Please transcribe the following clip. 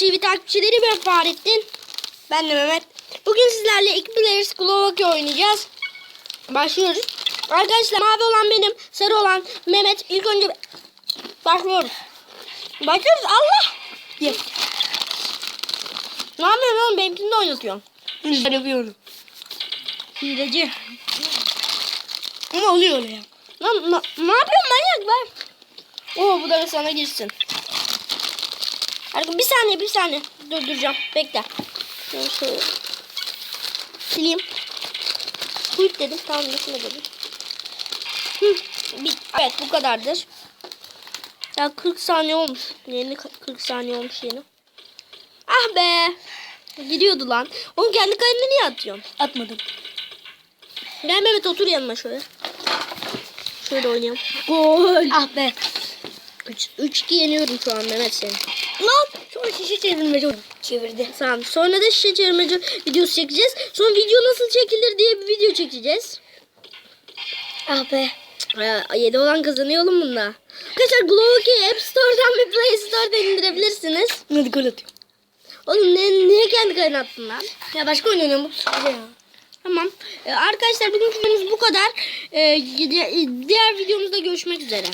TV takipçileri ben Fahrettin. Ben de Mehmet. Bugün sizlerle iki players Glow oynayacağız. Başlıyoruz. Arkadaşlar mavi olan benim, sarı olan Mehmet. İlk önce başlıyoruz. Başlıyoruz. Allah! Ye. Ne yapıyorsun oğlum? Benimkini de oynatıyorsun. Ben yapıyorum. Hileci. Ama oluyor öyle ya. Lan na- ne yapıyorsun manyak ver. Oo bu da sana girsin. Arkadaşlar bir saniye bir saniye durduracağım. Bekle. Şöyle. Sileyim. Quit dedim. Tamam nasıl dedim. Hı, bir, evet bu kadardır. Ya 40 saniye olmuş. Yeni 40 saniye olmuş yeni. Ah be. Gidiyordu lan. Oğlum kendi kalemini niye atıyorsun? Atmadım. Gel Mehmet otur yanıma şöyle. Şöyle oynayalım. Gol. Ah be. 3-2 yeniyorum şu an Mehmet seni. Lan. Şu şişe çevirme çok. Çevirdi. Tamam. Sonra da şişe çevirmeci videosu çekeceğiz. Sonra video nasıl çekilir diye bir video çekeceğiz. Ah be. Ee, 7 olan kazanıyor oğlum bunda. Arkadaşlar Glow'u App Store'dan ve Play Store'dan indirebilirsiniz. Hadi gol atıyor. Oğlum ne, niye kendi kaynattın lan? Ya başka oyun oynuyorum. Bu sıkıcı ya. Tamam. Ee, arkadaşlar bugünkü videomuz bu kadar. Ee, di- diğer videomuzda görüşmek üzere.